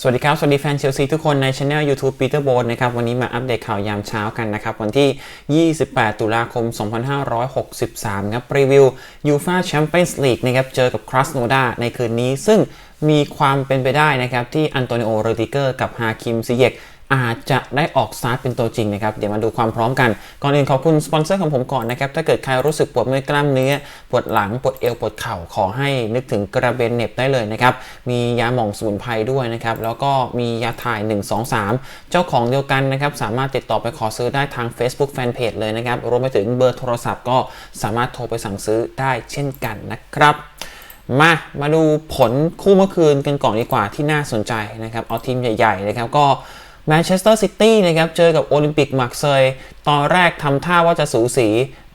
สวัสดีครับ สวัสดีแฟนเชลซีทุกคนในช anel YouTube Peter b o นะครับ วันนี้มาอัปเดตข่าวยามเช้ากันนะครับ วันที่ 28 ตุลาคม 2563 ครับ รีวิวยูฟาแชมเปี้ยนส์ลีกนะครับ เจอกับครัสโนดาในคืนนี้ ซึ่งมีความเป็นไปได้นะครับ ที่อันโตนิโอโรติเกอร์กับฮาคิมซิเยก อาจจะได้ออกสตาร์ทเป็นตัวจริงนะครับ เดี๋ยวมาดูความพร้อมกัน ก่อนอื่นขอบคุณสปอนเซอร์ของผมก่อนนะครับ ถ้าเกิดใครรู้สึกปวดเมื่อยกล้ามเนื้อ ปวดหลัง ปวดเอว ปวดเข่า ขอให้นึกถึงกระเบนเหน็บได้เลยนะครับ มียาหม่องสมุนไพรด้วยนะครับ แล้วก็มียาถ่าย 1 2 3 เจ้าของเดียวกันนะครับ สามารถติดต่อไปขอซื้อได้ทาง Facebook Fanpage เลยนะครับ รวมไปถึงเบอร์โทรศัพท์ก็สามารถโทรไปสั่งซื้อได้เช่นกันนะครับมา มาดูผลคู่เมื่อคืนกันก่อนดีกว่าที่น่าสนใจนะครับ เอาทีมใหญ่ ๆ นะครับก็ แมนเชสเตอร์ซิตี้นะครับเจอกับโอลิมปิกมาร์เซยตอนแรกทำท่าว่าจะสูสี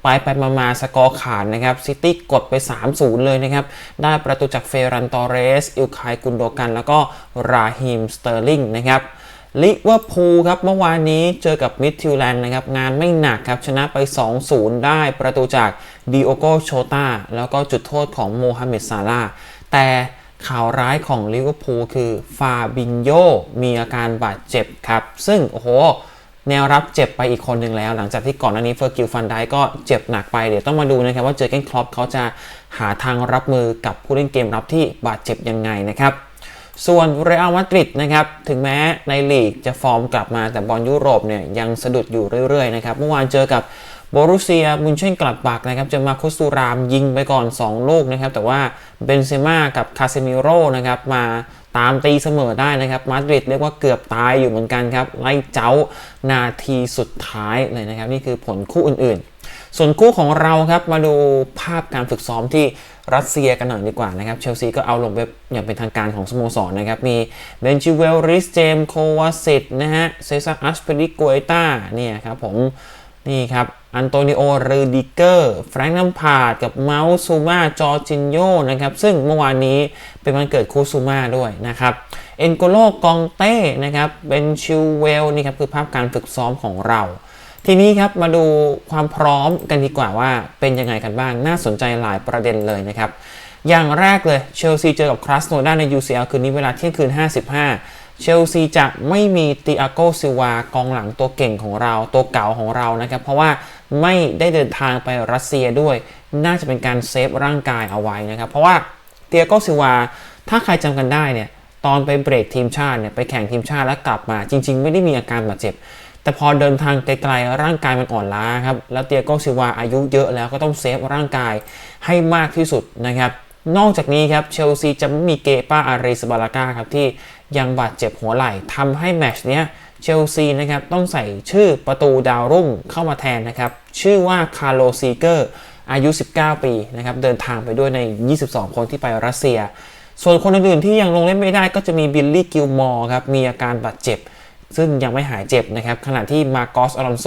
ไปไปมามาสกอร์ขาดนะครับซิตี้กดไป 3-0 เลยนะครับ ได้ประตูจากเฟรันตอเรส อิลคายกุนโดกัน แล้วก็ราฮิมสเตอร์ลิงนะครับลิเวอร์พูลครับเมื่อวานนี้เจอกับมิดทิวแลนด์นะครับ งานไม่หนักครับ ชนะไป 2-0 ได้ประตูจากดิโอโกโชตาแล้วก็จุดโทษของโมฮัมเหม็ดซาลาแต่ ข่าวร้ายของลิเวอร์พูลคือฟาบินโยมีอาการบาดเจ็บครับ ซึ่งโอ้โห แนวรับเจ็บไปอีกคนหนึ่งแล้ว หลังจากที่ก่อนหน้านี้เฟอร์กิลฟันไดก็เจ็บหนักไป เดี๋ยวต้องมาดูนะครับว่าเจอเกนคลอปเขาจะหาทางรับมือกับผู้เล่นเกมรับที่บาดเจ็บยังไงนะครับส่วนเรอัลมาดริดนะครับถึงแม้ในลีกจะฟอร์มกลับมาแต่บอลยุโรปเนี่ยยังสะดุดอยู่เรื่อยๆนะครับเมื่อวานเจอกับ บรุเซียมุนเช่นกลับบักนะครับจอมาคุสตูรามยิงไปก่อน 2 ลูกนะครับ แต่ว่าเบนเซม่ากับคาเซมิโร่นะครับมาตามตีเสมอได้นะครับมาดริดเรียกว่าเกือบตายอยู่เหมือนกันครับ ไล่เจ้านาทีสุดท้ายเลยนะครับ นี่คือผลคู่อื่นๆ ส่วนคู่ของเราครับมาดูภาพการฝึกซ้อมที่รัสเซียกันหน่อยดีกว่านะครับ เชลซีก็เอาลงเว็บอย่างเป็นทางการของสโมสรนะครับ มีเบนจิเวลริสเจมโควาสิตนะฮะเซซาอัสเปริโกเอต้าเนี่ยครับผมนี่ครับ อันโตนิโอเรดิเกอร์แฟรงค์นัมพาดกับเมาส์ซูมาจอร์จินโยนะครับ ซึ่งเมื่อวานนี้เป็นวันเกิดคูซูมาด้วยนะครับเอ็นโกโลกองเต้นะครับเบนชิวเวลนี่ครับคือภาพการฝึกซ้อมของเรา ทีนี้ครับมาดูความพร้อมกันดีกว่าว่าเป็นยังไงกันบ้าง น่าสนใจหลายประเด็นเลยนะครับ อย่างแรกเลยเชลซีเจอกับคราสโนด้าใน UCL คืนนี้เวลาเที่ยงคืน 55เชลซีจะไม่มีติอาโกซิวากองหลังตัวเก่งของเราตัวเก่าของเรานะครับ เพราะว่า ไม่ได้เดินทางไปรัสเซียด้วย น่าจะเป็นการเซฟร่างกายเอาไว้นะครับ เพราะว่าเติอาโกซิวา ถ้าใครจำกันได้เนี่ยตอนไปเบรกทีมชาติเนี่ยไปแข่งทีมชาติแล้วกลับมา จริง ๆ ไม่ได้มีอาการบาดเจ็บ แต่พอเดินทางไกลๆร่างกายมันอ่อนล้าครับ แล้วเตียโกซิวาอายุเยอะแล้วก็ต้องเซฟร่างกายให้มากที่สุดนะครับนอกจากนี้ครับเชลซีจะไม่มีเกป้าอาริสบาลากาครับที่ยังบาดเจ็บหัวไหล่ทำให้แมชเนี้ย เชลซีนะครับต้องใส่ชื่อประตูดาวรุ่งเข้ามาแทนนะครับ ชื่อว่าคาร์โลซีเกอร์อายุ 19 ปีนะครับเดินทางไปด้วยใน 22 คนที่ไปรัสเซีย ส่วนคนอื่นๆที่ยังลงเล่นไม่ได้ก็จะมีบิลลี่กิลมอร์ครับมีอาการบาดเจ็บ ซึ่งยังไม่หายเจ็บนะครับขณะที่มาโกสอลอนโซ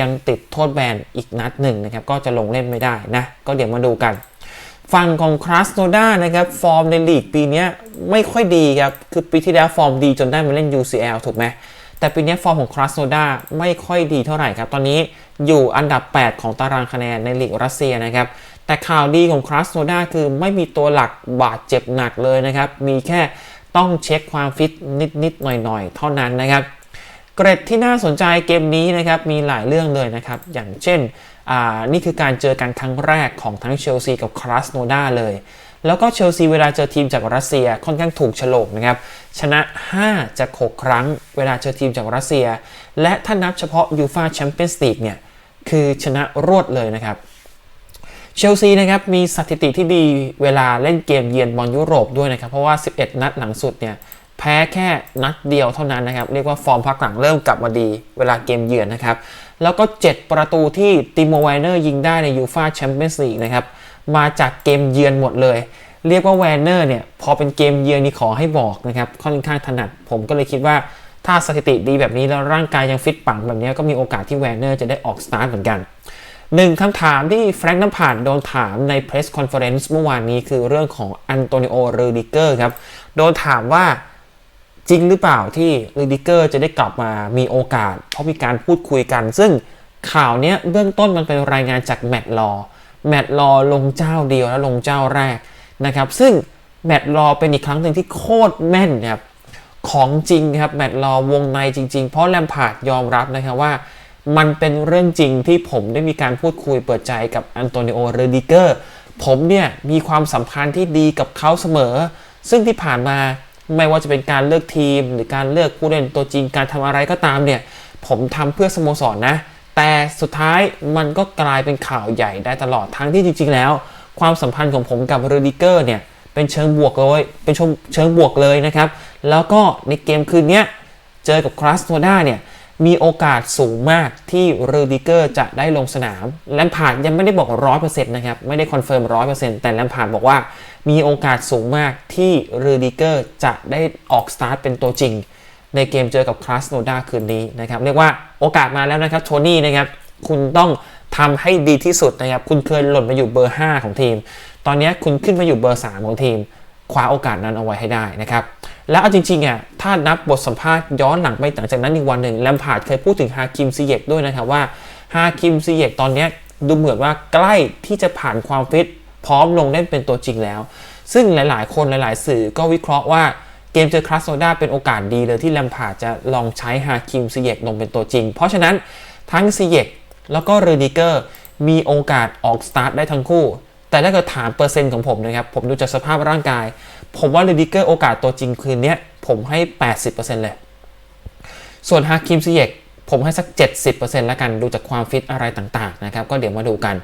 ยังติดโทษแบนอีกนัดหนึ่งนะครับก็จะลงเล่นไม่ได้นะก็เดี๋ยวมาดูกันฝั่งของคราสโนดานะครับฟอร์มในลีกปีนี้ไม่ค่อยดีครับ คือปีที่แล้วฟอร์มดีจนได้มาเล่น UCL ถูกไหม แต่ปีนี้ฟอร์มของคราสโนดาไม่ค่อยดีเท่าไหร่ครับ ตอนนี้อยู่อันดับ 8 ของตารางคะแนนในลีกรัสเซียนะครับ แต่ข่าวดีของคราสโนดาคือไม่มีตัวหลักบาดเจ็บหนักเลยนะครับ มีแค่ต้องเช็คความฟิตนิดๆหน่อยๆ เท่านั้นนะครับ เกรดที่น่าสนใจเกมนี้นะครับมีหลายเรื่องเลยนะครับ อย่างเช่นนี่คือการเจอกันครั้งแรกของทั้งเชลซีกับคราสโนดาเลย แล้วก็เชลซีเวลาเจอทีมจากรัสเซียค่อนข้างถูกฉลกนะครับ ชนะ 5 จาก 6 ครั้ง เวลาเจอทีมจากรัสเซีย และถ้านับเฉพาะยูฟาแชมเปี้ยนส์ลีกเนี่ย คือชนะรวดเลยนะครับเชลซีนะครับมีสถิติที่ดีเวลาเล่นเกมเยือนบอลยุโรปด้วยนะครับ เพราะว่า 11 นัดหลังสุดเนี่ยแพ้แค่นัดเดียวเท่านั้นนะครับ เรียกว่าฟอร์มพักหลังเริ่มกลับมาดีเวลาเกมเยือนนะครับ แล้วก็ 7 ประตูที่ติโมไวเนอร์ยิงได้ในยูฟาแชมเปี้ยนส์ลีกนะครับ มาจากเกมเยือนหมดเลย เรียกว่าแวนเนอร์เนี่ยพอเป็นเกมเยือนนี่ขอให้บอกนะครับค่อนข้างถนัด ผมก็เลยคิดว่าถ้าสถิติดีแบบนี้แล้วร่างกายยังฟิตปังแบบนี้ก็มีโอกาสที่แวนเนอร์จะได้ออกสตาร์ทเหมือนกันหนึ่งคำถามที่แฟรงค์น้ำผ่านโดนถามในเพรสคอนเฟอเรนซ์เมื่อวานนี้คือเรื่องของอันโตนิโอเรดิเกอร์ครับ โดนถามว่าจริงหรือเปล่าที่เรดิเกอร์จะได้กลับมามีโอกาส เพราะมีการพูดคุยกัน ซึ่งข่าวนี้เบื้องต้นมันเป็นรายงานจากแมตต์ลอ แมตต์ลอลงเจ้าเดียวและลงเจ้าแรกนะครับ ซึ่งแมตต์ลอเป็นอีกครั้งหนึ่งที่โคตรแม่นครับของจริงครับแมตต์รอวงในจริง ๆ เพราะแลมพาร์ดยอมรับนะครับว่า มันเป็นเรื่องจริงที่ผมได้มีการพูดคุยเปิดใจกับอันโตนิโอเรดิเกอร์ผมเนี่ยมีความสัมพันธ์ที่ดีกับเขาเสมอ ซึ่งที่ผ่านมาไม่ว่าจะเป็นการเลือกทีม หรือการเลือกผู้เล่นตัวจริงการทำอะไรก็ตามเนี่ยผมทำเพื่อสโมสรนนะ แต่สุดท้ายมันก็กลายเป็นข่าวใหญ่ได้ตลอดทั้งที่จริง ๆ แล้ว ความสัมพันธ์ของผมกับเรดิเกอร์เนี่ยเป็นเชิงบวกเลยเป็นเชิงบวกเลยนะครับ แล้วก็ในเกมคืนนี้เจอกับคราสโนด้าเนี่ยมีโอกาสสูงมากที่เรดิเกอร์จะได้ลงสนามแลมพาร์ดยังไม่ได้บอกร้อยเปอร์เซ็นต์นะครับ ไม่ได้คอนเฟิร์มร้อยเปอร์เซ็นต์แต่แลมพาร์ดบอกว่า มีโอกาสสูงมากที่เรดิเกอร์จะได้ออกสตาร์ทเป็นตัวจริง ในเกมเจอกับคลาสโนดาคืนนี้นะครับเรียกว่าโอกาสมาแล้วนะครับโทนี่นะครับคุณต้องทำให้ดีที่สุดนะครับ คุณเคยหล่นมาอยู่เบอร์ 5 ของทีม ตอนนี้คุณขึ้นมาอยู่เบอร์ 3 ของทีม คว้าโอกาสนั้นเอาไว้ให้ได้นะครับ แล้วเอาจริงๆอะถ้านับบทสัมภาษณ์ย้อนหลังไปหลังจากนั้นอีกวันหนึ่งแลมพาร์ดเคยพูดถึงฮาคิมซีเยกด้วยนะครับว่าฮาคิมซีเยกตอนนี้ดูเหมือนว่าใกล้ที่จะผ่านความฟิตพร้อมลงเล่นเป็นตัวจริงแล้ว ซึ่งหลายๆ คนหลาย ๆ สื่อก็วิเคราะห์ว่า เกมเจอคลาสโซดาเป็นโอกาสดีเลยที่แลมพาจะลองใช้ฮาคิมซีเยกลงเป็นตัวจริง เพราะฉะนั้นทั้งซีเยกแล้วก็เรดิเกอร์มีโอกาสออกสตาร์ทได้ทั้งคู่ แต่ถ้าเกิดถามเปอร์เซ็นต์ของผมนะครับ ผมดูจากสภาพร่างกาย ผมว่าเรดิเกอร์โอกาสตัวจริงคืนนี้ผมให้ 80%เลย ส่วนฮาคิมซีเยกผมให้สัก 70%แล้วกันดูจากความฟิตอะไรต่างๆนะครับก็เดี๋ยวมาดูกัน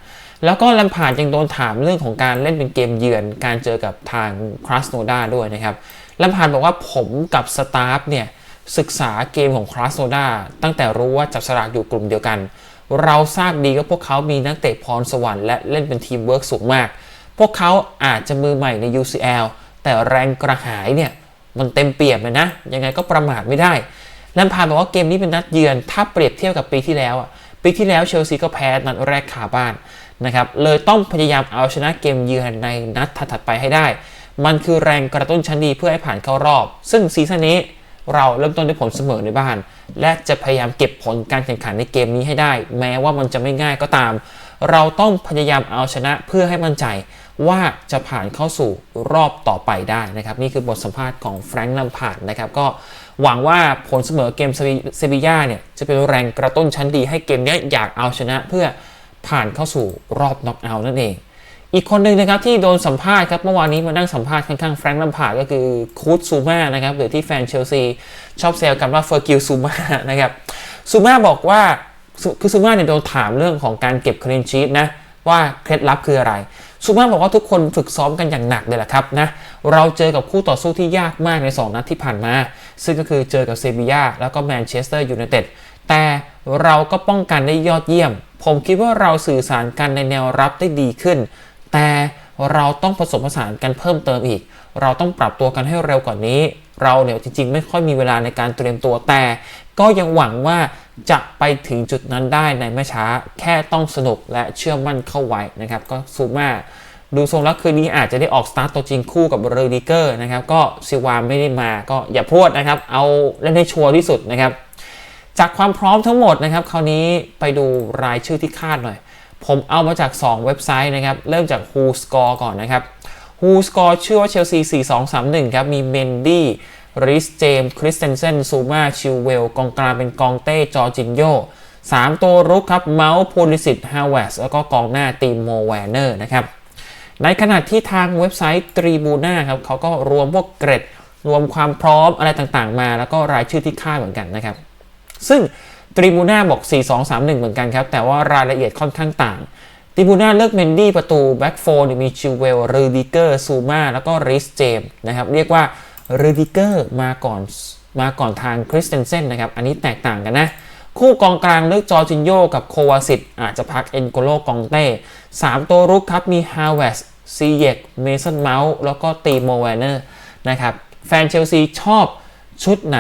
แล้วก็ลัมพาร์ดยังโดนถามเรื่องของการเล่นเป็นเกมเยือน การเจอกับทางคราสโนดาด้วยนะครับลัมพาร์ดบอกว่าผมกับสตาฟเนี่ยศึกษาเกมของคราสโนดาตั้งแต่รู้ว่าจับสลากอยู่กลุ่มเดียวกัน เราทราบดีว่าพวกเขามีนักเตะพรสวรรค์และเล่นเป็นทีมเวิร์กสูงมาก พวกเขาอาจจะมือใหม่ใน UCL แต่แรงกระหายเนี่ยมันเต็มเปี่ยมเลยนะ ยังไงก็ประมาทไม่ได้ลมพาร์ดบอกว่าเกมนี้เป็นนัดเยือน ถ้าเปรียบเทียบกับปีที่แล้วอะ ปีที่แล้วเชลซีก็แพ้นัดแรกขาบ้าน นะครับเลยต้องพยายามเอาชนะเกมเยือนในนัดถัดไปให้ได้ มันคือแรงกระตุ้นชั้นดีเพื่อให้ผ่านเข้ารอบ ซึ่งซีซั่นนี้เราเริ่มต้นด้วยผลเสมอในบ้าน และจะพยายามเก็บผลการแข่งขันในเกมนี้ให้ได้ แม้ว่ามันจะไม่ง่ายก็ตาม เราต้องพยายามเอาชนะเพื่อให้มั่นใจว่าจะผ่านเข้าสู่รอบต่อไปได้นะครับ นี่คือบทสัมภาษณ์ของแฟรงค์ลัมพาร์ดนะครับก็หวังว่าผลเสมอเกมเซบีย่าเนี่ยจะเป็นแรงกระตุ้นชั้นดีให้เกมนี้อยากเอาชนะเพื่อ ผ่านเข้าสู่รอบน็อกเอาท์นั่นเอง อีกคนหนึ่งนะครับที่โดนสัมภาษณ์ครับเมื่อวานนี้มานั่งสัมภาษณ์ข้างๆแฟรงค์ลัมพาร์ดก็คือคูดซูมานะครับหรือที่แฟนเชลซีชอบแซวกันว่าเฟอร์กิลซูมานะครับซูมาบอกว่าคือซูมาเนี่ยโดนถามเรื่องของการเก็บคลีนชีตนะว่าเคล็ดลับคืออะไรซูมาบอกว่าทุกคนฝึกซ้อมกันอย่างหนักเลยแหละครับนะเราเจอกับคู่ต่อสู้ที่ยากมากใน 2 นัดที่ผ่านมา ซึ่งก็คือเจอกับเซบียาแล้วก็แมนเชสเตอร์ยูไนเต็ดแต่เราก็ป้องกันได้ยอดเยี่ยม ผมคิดว่าเราสื่อสารกันในแนวรับได้ดีขึ้น แต่เราต้องผสมผสานกันเพิ่มเติมอีก เราต้องปรับตัวกันให้เร็วกว่านนี้ เราเนี่ยจริง ๆ ไม่ค่อยมีเวลาในการเตรียมตัวแต่ ก็ยังหวังว่าจะไปถึงจุดนั้นได้ในไม่ช้า แค่ต้องสนุกและเชื่อมั่นเข้าไว้นะครับ ก็ซูมาดูทรงแล้วคืนนี้อาจจะได้ออกสตาร์ตตัวจริงคู่กับเรดิเกอร์นะครับ ก็ซิวาไม่ได้มาก็อย่าพรวดนะครับ เอาเล่นให้ชัวร์ที่สุดนะครับ จากความพร้อมทั้งหมดนะครับ คราวนี้ไปดูรายชื่อที่คาดหน่อย ผมเอามาจาก 2 เว็บไซต์นะครับ เริ่มจาก Who Score ก่อนนะครับ Who Score ชื่อว่าเชลซี 4231 ครับ มีเมนดี้ริสเจมส์คริสเตนเซนซูมาชิลเวลกองกลางเป็นกองเต้จอจินโย3ตัวรุกครับเมาส์พูลิสิตฮาวเวสแล้วก็กองหน้าตีมโมแวนเนอร์นะครับในขณะที่ทางเว็บไซต์ตรีบูน่าครับเขาก็รวมพวกเกรด รวมความพร้อมอะไรต่างๆมา แล้วก็รายชื่อที่คาดเหมือนกันนะครับ ซึ่งตรีบูน่าบอก 4-2-3-1 เหมือนกันครับ แต่ว่ารายละเอียดค่อนข้างต่างตรีบูน่าเลือกเมนดี้ประตูแบ็กโฟนมีชิวเวลรูดิเกอร์ซูมาแล้วก็ริสเจมนะครับ เรียกว่ารูดิเกอร์มาก่อนมาก่อนทางคริสเตนเซนนะครับ อันนี้แตกต่างกันนะ คู่กองกลางเลือกจอร์จินโยกับโควาสิตอาจจะพักเอ็นโกโลกองเต้สามตัวรุกครับมีฮาวเวสซีเยกเมสันเมาส์แล้วก็ตีโมแวนเนอร์นะครับแฟนเชลซีชอบ ชุดไหน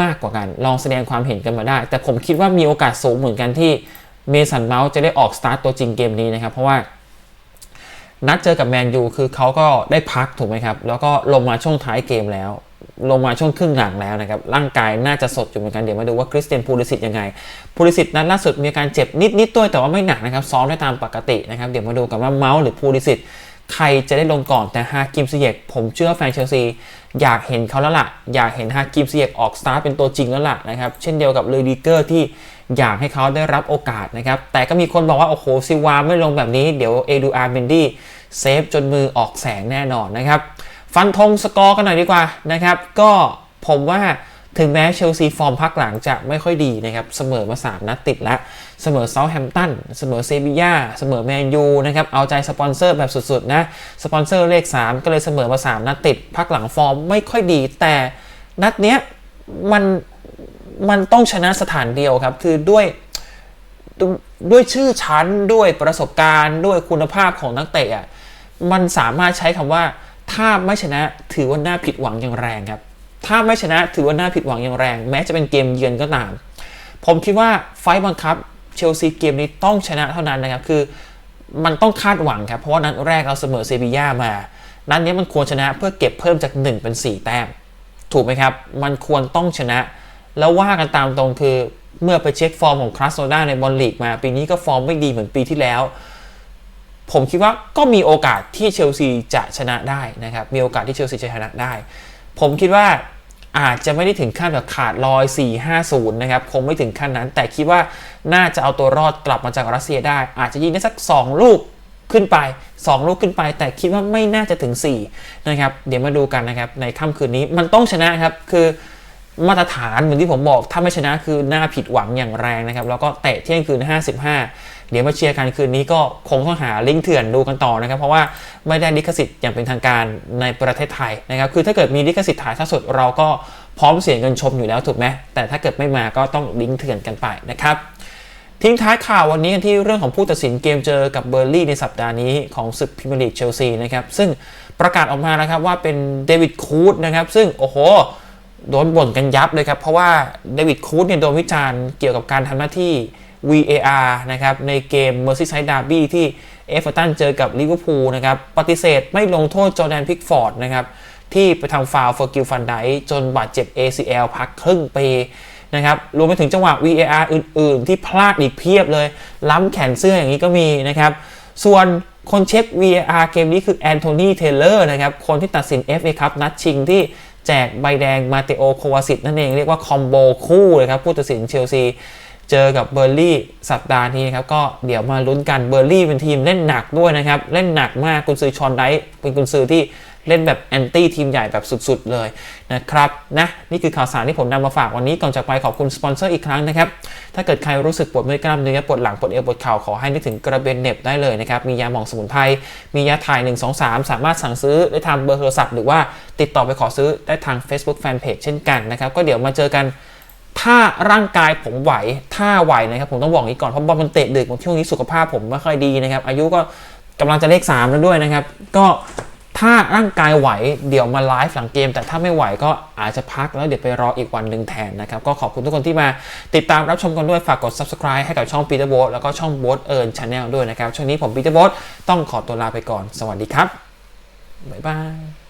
มากกว่ากัน ลองแสดงความเห็นกันมาได้ แต่ผมคิดว่ามีโอกาสสูงเหมือนกันที่เมสันเมาส์จะได้ออกสตาร์ตตัวจริงเกมนี้นะครับ เพราะว่านัดเจอกับแมนยูคือเขาก็ได้พักถูกไหมครับ แล้วก็ลงมาช่วงท้ายเกมแล้ว ลงมาช่วงครึ่งหลังแล้วนะครับ ร่างกายน่าจะสดอยู่เหมือนกัน เดี๋ยวมาดูว่าคริสเตียนพูลิสิตยังไงพูลิสิตนัดล่าสุดมีอาการเจ็บนิดๆด้วยแต่ว่าไม่หนักนะครับ ซ้อมได้ตามปกตินะครับ เดี๋ยวมาดูกันว่าเมาส์หรือพูลิสิต ใครจะได้ลงก่อนแต่ฮากิมซิเยกผมเชื่อแฟนเชลซีอยากเห็นเขาแล้วล่ะ อยากเห็นฮากิมซิเยกออกสตาร์ทเป็นตัวจริงแล้วล่ะนะครับ เช่นเดียวกับเลดิเกอร์ที่อยากให้เขาได้รับโอกาสนะครับ แต่ก็มีคนบอกว่า โอ้โหซิวาไม่ลงแบบนี้เดี๋ยวเอดูอาร์เบนดี้เซฟจนมือออกแสงแน่นอนนะครับ ฟันธงสกอร์กันหน่อยดีกว่านะครับ ก็ผมว่า ถึงแม้เชลซีฟอร์มพักหลังจะไม่ค่อยดีนะครับเสมอมา 3 นัดติดแล้ว เสมอเซาท์แฮมป์ตันเสมอเซบีย่าเสมอแมนยูนะครับเอาใจสปอนเซอร์แบบสุดๆนะสปอนเซอร์เลข 3 ก็เลยเสมอมา 3 นัดติด พักหลังฟอร์มไม่ค่อยดี แต่นัดเนี้ยมันมันต้องชนะสถานเดียวครับ คือด้วยด้วยชื่อชั้นด้วยประสบการณ์ด้วยคุณภาพของนักเตะอะมันสามารถใช้คำว่าถ้าไม่ชนะถือว่าน่าผิดหวังอย่างแรงครับ ถ้าไม่ชนะถือว่าน่าผิดหวังอย่างแรง แม้จะเป็นเกมเยือนก็ตาม ผมคิดว่าไฟบังคับเชลซีเกมนี้ต้องชนะเท่านั้นนะครับ คือมันต้องคาดหวังครับ เพราะว่านัดแรกเราเสมอเซบีย่ามา นัดนี้มันควรชนะเพื่อเก็บเพิ่มจาก 1 เป็น 4 แต้ม ถูกไหมครับ มันควรต้องชนะ แล้วว่ากันตามตรงคือเมื่อไปเช็คฟอร์มของคลาสโซดาในบอลลีกมา ปีนี้ก็ฟอร์มไม่ดีเหมือนปีที่แล้ว ผมคิดว่าก็มีโอกาสที่เชลซีจะชนะได้นะครับ มีโอกาสที่เชลซีจะชนะได้ ผมคิดว่า อาจจะไม่ได้ถึงขั้นแบบขาดลอย 4-5-0 นะครับ คงไม่ถึงขั้นนั้น แต่คิดว่าน่าจะเอาตัวรอดกลับมาจากรัสเซียได้ อาจจะยิงได้สัก 2 ลูกขึ้นไป 2 ลูกขึ้นไป แต่คิดว่าไม่น่าจะถึง 4 นะครับ เดี๋ยวมาดูกันนะครับ ในค่ำคืนนี้มันต้องชนะครับ คือ มาตรฐานเหมือนที่ผมบอก ถ้าไม่ชนะคือหน่าผิดหวังอย่างแรงนะครับ แล้วก็เตะเที่ยงคืน 55 เดี๋ยวมาเชียร์กันคืนนี้ก็คงต้องหาลิงก์เถื่อนดูกันต่อนะครับ เพราะว่าไม่ได้ลิขสิทธิ์อย่างเป็นทางการในประเทศไทยนะครับ คือถ้าเกิดมีลิขสิทธิ์ถ่ายทอดสดเราก็พร้อมเสียเงินชมอยู่แล้วถูกไหมแต่ถ้าเกิดไม่มาก็ต้องลิงก์เถื่อนกันไปนะครับทิ้งท้ายข่าววันนี้กันที่เรื่องของผู้ตัดสินเกมเจอกับเบอร์ลี่ในสัปดาห์นี้ของศึกพรีเมียร์ลีกเชลซีนะครับซึ่งประกาศออกมานะครับว่าเป็นเดวิดคูดนะครับซึ่งโอ้โห โดนบ่นกันยับเลยครับ เพราะว่าเดวิดคูดเนี่ยโดนวิจารณ์เกี่ยวกับการทำหน้าที่ VAR นะครับในเกม Merseyside Derby ที่เอฟเวอร์ตันเจอกับลิเวอร์พูลนะครับปฏิเสธไม่ลงโทษจอร์แดนพิกฟอร์ดนะครับที่ไปทำฟาวล์เฟอร์กิลฟันไดจนบาดเจ็บ ACL พักครึ่งปีนะครับรวมไปถึงจังหวะ VAR อื่น ๆ ที่พลาดอีกเพียบเลย ล้ำแขนเสื้ออย่างนี้ก็มีนะครับส่วนคนเช็ค VAR เกมนี้คือแอนโทนีเทเลอร์นะครับคนที่ตัดสิน FA ครับนัดชิงที่ แจกใบแดงมาเตโอโควาสิตนั่นเองเรียกว่าคอมโบคู่เลยครับผู้ตัดสินเชลซีเจอกับเบอร์ลี่สัปดาห์นี้ครับก็เดี๋ยวมาลุ้นกันเบอร์ลี่เป็นทีมเล่นหนักด้วยนะครับ เล่นหนักมากกุนซือชอนไดเป็นกุนซือที่ เล่นแบบแอนตี้ทีมใหญ่แบบสุดๆเลยนะครับนะนี่คือข่าวสารที่ผมนำมาฝากวันนี้ก่อนจากไปขอบคุณสปอนเซอร์อีกครั้งนะครับ ถ้าเกิดใครรู้สึกปวดเมื่อยกล้ามเนื้อปวดหลังปวดเอวปวดเข่าขอให้นึกถึงกระเบนเน็บได้เลยนะครับ มียาหมองสมุนไพรมียาถ่าย 1 2 3 สามารถสั่งซื้อได้ทางเบอร์โทรศัพท์ หรือว่าติดต่อไปขอซื้อได้ทาง Facebook Fanpage เช่นกันนะครับก็เดี๋ยวมาเจอกันถ้าร่างกายผมไหว ถ้าไหวนะครับ ผมต้องบอกนี้ก่อน เพราะบอลมันเตะดึกช่วงนี้สุขภาพผมไม่ค่อยดีนะครับ อายุก็กำลังจะเลข3แล้วด้วยนะครับ ก็ ถ้าร่างกายไหวเดี๋ยวมาไลฟ์หลังเกม แต่ถ้าไม่ไหวก็อาจจะพักแล้วเดี๋ยวไปรออีกวันหนึ่งแทนนะครับ ก็ขอบคุณทุกคนที่มาติดตามรับชมกันด้วยฝากกด subscribe ให้กับช่อง Peter b o a t แล้วก็ช่อง b o a t Earn Channel ด้วยนะครับ ช่วงนี้ผม Peter b o a t ต้องขอตัวลาไปก่อน สวัสดีครับบ๊ายบาย